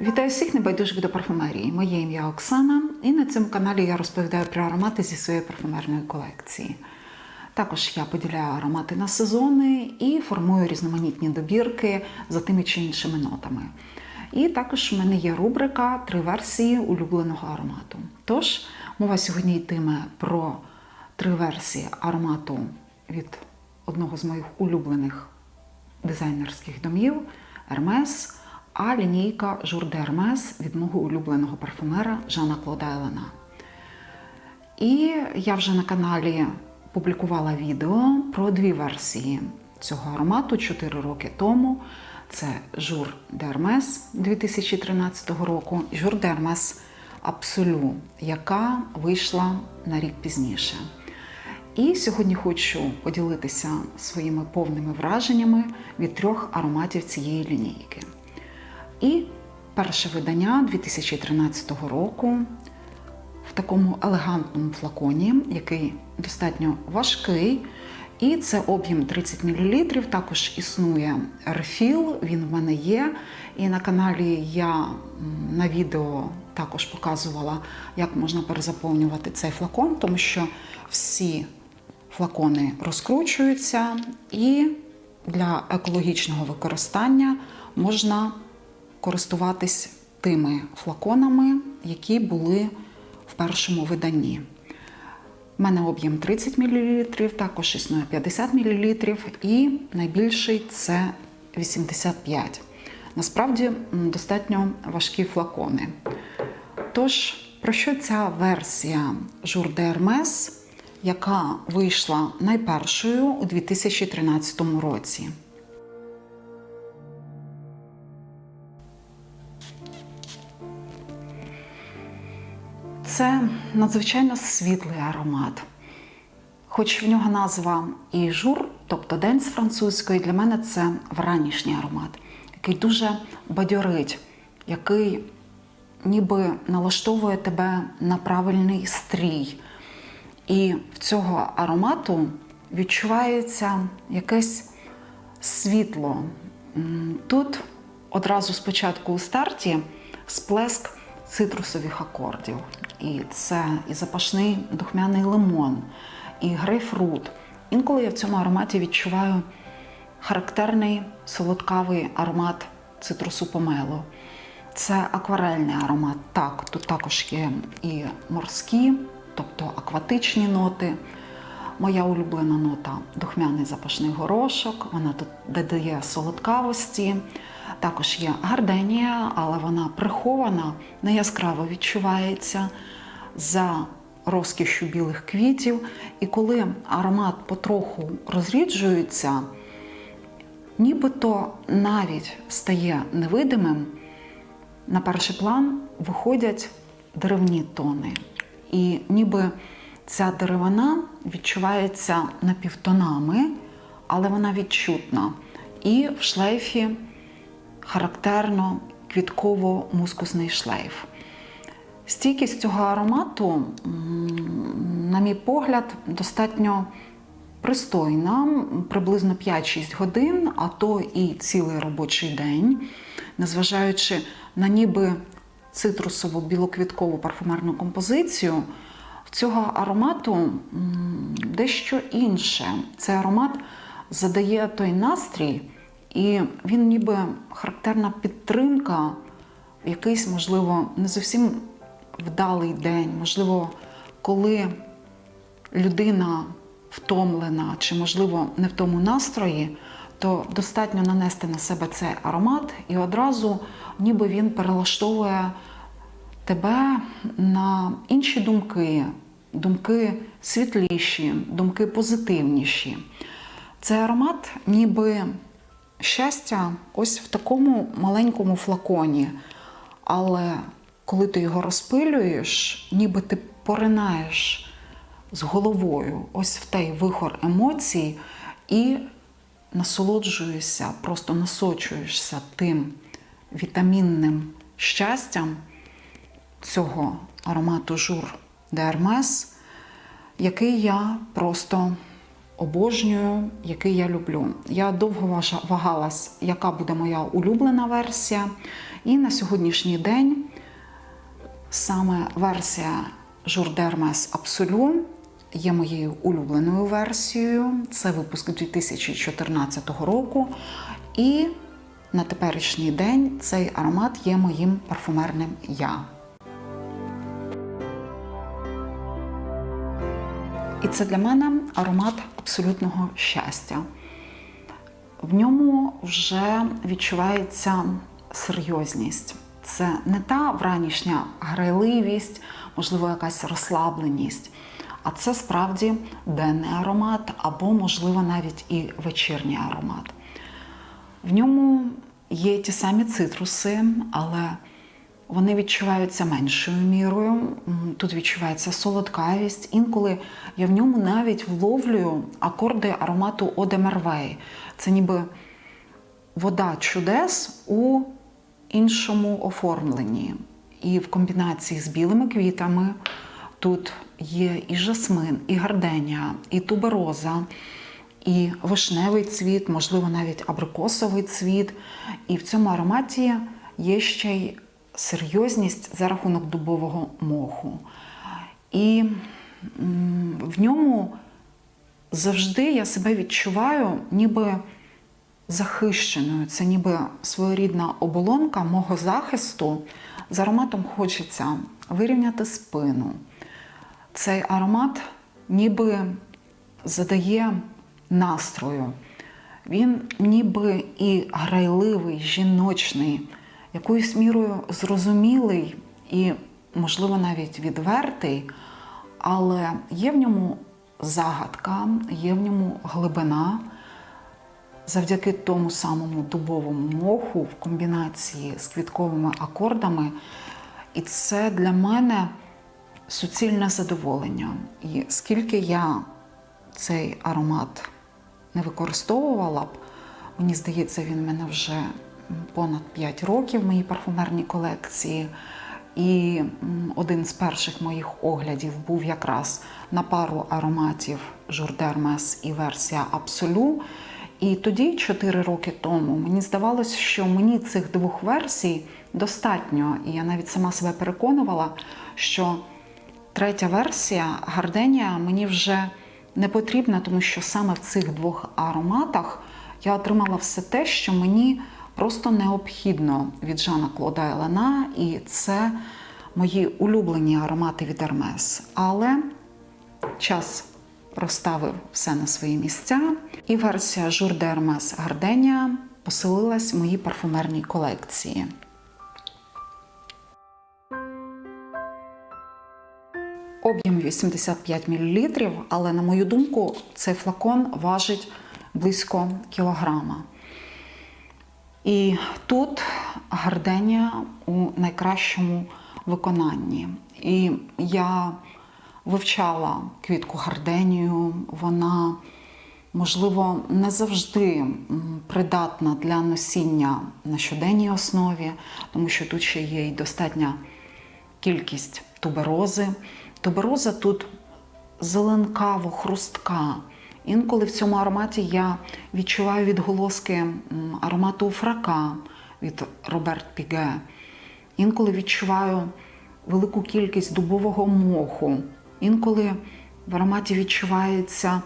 Вітаю всіх небайдужих до парфумерії. Моє ім'я Оксана, і на цьому каналі я розповідаю про аромати зі своєї парфумерної колекції. Також я поділяю аромати на сезони і формую різноманітні добірки за тими чи іншими нотами. І також в мене є рубрика Три версії улюбленого аромату. Тож, мова сьогодні йтиме про три версії аромату від одного з моїх улюблених дизайнерських домів Hermes, а лінійка de Hermes від мого улюбленого парфумера Жана Клода Елена. І я вже на каналі публікувала відео про дві версії цього аромату 4 роки тому. Це de Hermes 2013 року і de Hermes Absolu, яка вийшла на рік пізніше. І сьогодні хочу поділитися своїми повними враженнями від трьох ароматів цієї лінійки. І перше видання 2013 року в такому елегантному флаконі, який достатньо важкий. І це об'єм 30 мл. Також існує рефіл, він в мене є. І на каналі я на відео також показувала, як можна перезаповнювати цей флакон, тому що всі флакони розкручуються, і для екологічного використання можна користуватись тими флаконами, які були в першому виданні. У мене об'єм 30 мл, також існує 50 мл, і найбільший це 85 Насправді достатньо важкі флакони. Тож, про що ця версія Jour de яка вийшла найпершою у 2013 році? Це надзвичайно світлий аромат. Хоч в нього назва і жур, тобто день з французької, для мене це вранішній аромат, який дуже бадьорить, який ніби налаштовує тебе на правильний стрій. І в цього аромату відчувається якесь світло. Тут одразу спочатку у старті сплеск цитрусових акордів. І це і запашний духмяний лимон, і грейпфрут. Інколи я в цьому ароматі відчуваю характерний солодкавий аромат цитрусу помелу. Це акварельний аромат. Так, тут також є і морські, тобто акватичні ноти. Моя улюблена нота духмяний запашний горошок. Вона тут додає солодкавості. Також є гарденія, але вона прихована, не яскраво відчувається за розкішшю білих квітів. І коли аромат потроху розріджується, нібито навіть стає невидимим, на перший план виходять деревні тони. І ніби ця деревина відчувається напівтонами, але вона відчутна. І в шлейфі характерно квітково-мускусний шлейф. Стійкість цього аромату, на мій погляд, достатньо пристойна, приблизно 5-6 годин, а то і цілий робочий день, незважаючи на ніби цитрусову білоквіткову парфумерну композицію. В цього аромату дещо інше. Цей аромат задає той настрій, і він ніби характерна підтримка в якийсь, можливо, не зовсім вдалий день, можливо, коли людина втомлена чи, можливо, не в тому настрої, то достатньо нанести на себе цей аромат, і одразу ніби він перелаштовує тебе на інші думки, думки світліші, думки позитивніші. Цей аромат, ніби щастя, ось в такому маленькому флаконі. Але коли ти його розпилюєш, ніби ти поринаєш з головою ось в той вихор емоцій і насолоджуєшся, просто насочуєшся тим вітамінним щастям цього аромату жур де Hermes, який я просто обожнюю, який я люблю. Я довго вагалась, яка буде моя улюблена версія. І на сьогоднішній день саме версія Журдермес Absolu є моєю улюбленою версією. Це випуск 2014 року. І на теперішній день цей аромат є моїм парфумерним я. І це для мене аромат абсолютного щастя. В ньому вже відчувається серйозність. Це не та вранішня грайливість, можливо, якась розслабленість, а це справді денний аромат або, можливо, навіть і вечірній аромат. В ньому є ті самі цитруси, але вони відчуваються меншою мірою. Тут відчувається солодкавість. Інколи я в ньому навіть вловлюю акорди аромату Оде Мервей. Це ніби вода чудес у іншому оформленні. І в комбінації з білими квітами тут є і жасмин, і гарденія, і тубероза, і вишневий цвіт, можливо, навіть абрикосовий цвіт. І в цьому ароматі є ще й серйозність за рахунок дубового моху. І в ньому завжди я себе відчуваю ніби захищеною. Це ніби своєрідна оболонка мого захисту. З ароматом хочеться вирівняти спину. Цей аромат ніби задає настрою. Він ніби і грайливий, жіночний, якоюсь мірою зрозумілий і, можливо, навіть відвертий, але є в ньому загадка, є в ньому глибина завдяки тому самому дубовому моху в комбінації з квітковими акордами. І це для мене суцільне задоволення. І скільки я цей аромат не використовувала б, мені здається, він мене вже понад 5 років в моїй парфумерній колекції. І один з перших моїх оглядів був якраз на пару ароматів Журдермес і версія Абсолю. І тоді, 4 роки тому, мені здавалося, що мені цих двох версій достатньо. І я навіть сама себе переконувала, що третя версія Гарденія мені вже не потрібна, тому що саме в цих двох ароматах я отримала все те, що мені просто необхідно від Жана Клода Елена, і це мої улюблені аромати від Hermes. Але час розставив все на свої місця, і версія Jour de Hermes поселилась в моїй парфумерній колекції. Об'єм 85 мл, але, на мою думку, цей флакон важить близько кілограма. І тут гарденія у найкращому виконанні. І я вивчала квітку гарденію, вона, можливо, не завжди придатна для носіння на щоденній основі, тому що тут ще є й достатня кількість туберози. Тубероза тут зеленкаво, хрустка. Інколи в цьому ароматі я відчуваю відголоски аромату фрака від Роберт Піге. Інколи відчуваю велику кількість дубового моху. Інколи в ароматі відчувається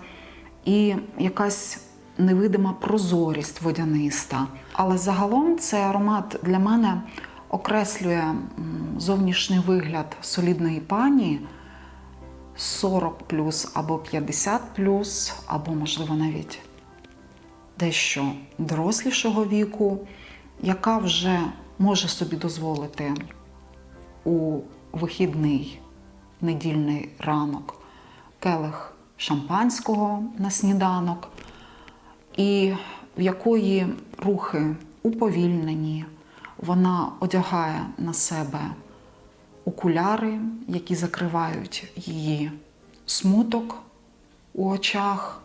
і якась невидима прозорість водяниста. Але загалом цей аромат для мене окреслює зовнішній вигляд солідної пані 40 або 50 або, можливо, навіть дещо дорослішого віку, яка вже може собі дозволити у вихідний недільний ранок келих шампанського на сніданок, і в якої рухи уповільнені, вона одягає на себе окуляри, які закривають її смуток у очах,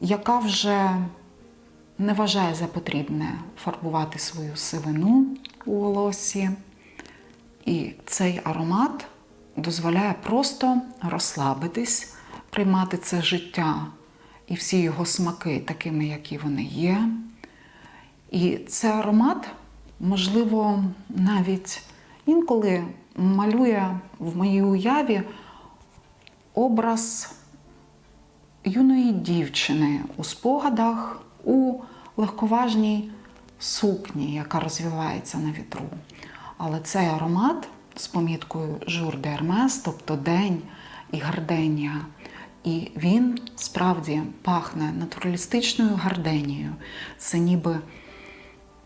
яка вже не вважає за потрібне фарбувати свою сивину у волосі. І цей аромат дозволяє просто розслабитись, приймати це життя і всі його смаки такими, які вони є. І цей аромат, можливо, навіть інколи малює в моїй уяві образ юної дівчини у спогадах у легковажній сукні, яка розвивається на вітру. Але цей аромат з поміткою de Hermès, тобто день і гарденія, і він справді пахне натуралістичною гарденією. Це ніби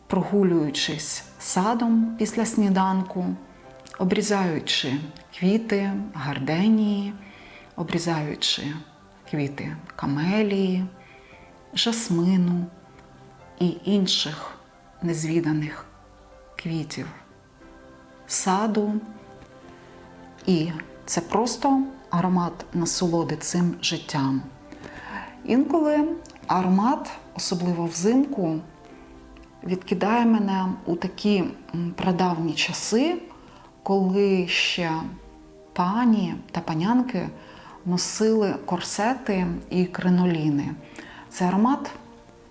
прогулюючись садом після сніданку, обрізаючи квіти, гарденії, обрізаючи квіти камелії, жасмину і інших незвіданих квітів саду. І це просто аромат насолоди цим життям. Інколи аромат, особливо взимку, відкидає мене у такі прадавні часи, коли ще пані та панянки носили корсети і криноліни. Цей аромат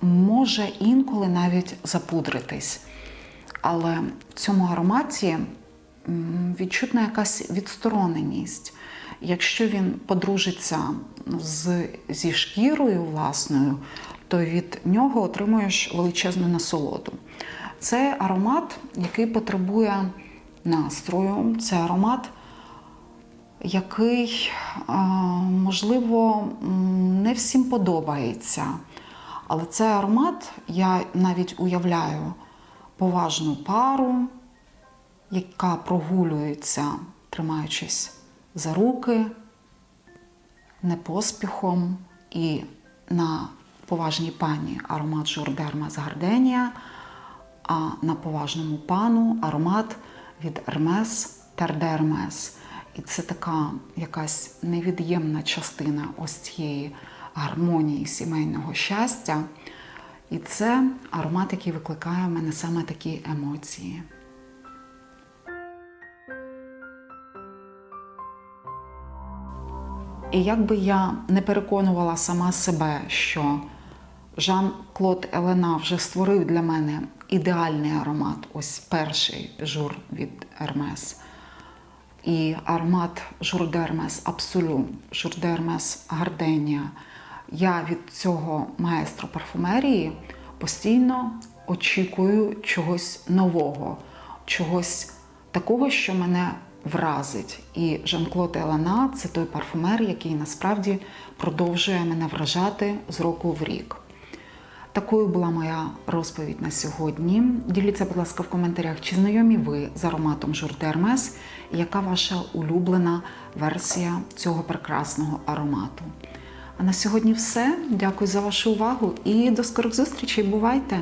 може інколи навіть запудритись. Але в цьому ароматі відчутна якась відстороненість. Якщо він подружиться з, зі шкірою власною, то від нього отримуєш величезну насолоду. Це аромат, який потребує настрою, це аромат, який, можливо, не всім подобається. Але цей аромат я навіть уявляю поважну пару, яка прогулюється, тримаючись за руки, не поспіхом, і на поважній пані аромат журдерма з гарденія, а на поважному пану аромат від Terre Hermes. І це така якась невід'ємна частина ось цієї гармонії сімейного щастя. І це аромат, який викликає в мене саме такі емоції. І як би я не переконувала сама себе, що Жан-Клод Елена вже створив для мене ідеальний аромат, ось перший жур від Hermes. І аромат Jour de Hermès Absolu, Jour de Hermès Gardenia. Я від цього маестро парфумерії постійно очікую чогось нового, чогось такого, що мене вразить. І Жан-Клод Елана це той парфумер, який насправді продовжує мене вражати з року в рік. Такою була моя розповідь на сьогодні. Діліться, будь ласка, в коментарях, чи знайомі ви з ароматом de і яка ваша улюблена версія цього прекрасного аромату. А на сьогодні все. Дякую за вашу увагу і до скорих зустрічей. Бувайте!